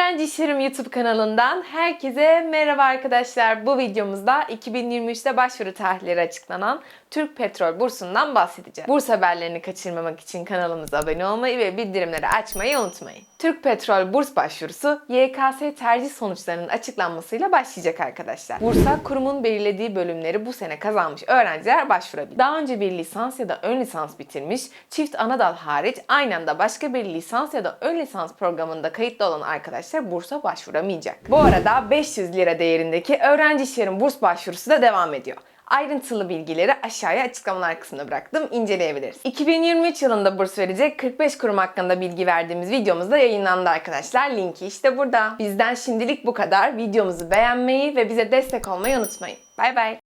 Öğrenci İşlerim YouTube kanalından herkese merhaba arkadaşlar. Bu videomuzda 2023'te başvuru tarihleri açıklanan Türk Petrol Bursu'ndan bahsedeceğiz. Burs haberlerini kaçırmamak için kanalımıza abone olmayı ve bildirimleri açmayı unutmayın. Türk Petrol Burs başvurusu YKS tercih sonuçlarının açıklanmasıyla başlayacak arkadaşlar. Bursa kurumun belirlediği bölümleri bu sene kazanmış öğrenciler başvurabilir. Daha önce bir lisans ya da ön lisans bitirmiş, çift anadal hariç aynı anda başka bir lisans ya da ön lisans programında kayıtlı olan arkadaşlar bursa başvuramayacak. Bu arada 500 lira değerindeki öğrenci işlerin burs başvurusu da devam ediyor. Ayrıntılı bilgileri aşağıya açıklamalar kısmına bıraktım. inceleyebiliriz. 2023 yılında burs verecek 45 kurum hakkında bilgi verdiğimiz videomuz da yayınlandı arkadaşlar. Linki işte burada. Bizden şimdilik bu kadar. Videomuzu beğenmeyi ve bize destek olmayı unutmayın. Bay bay.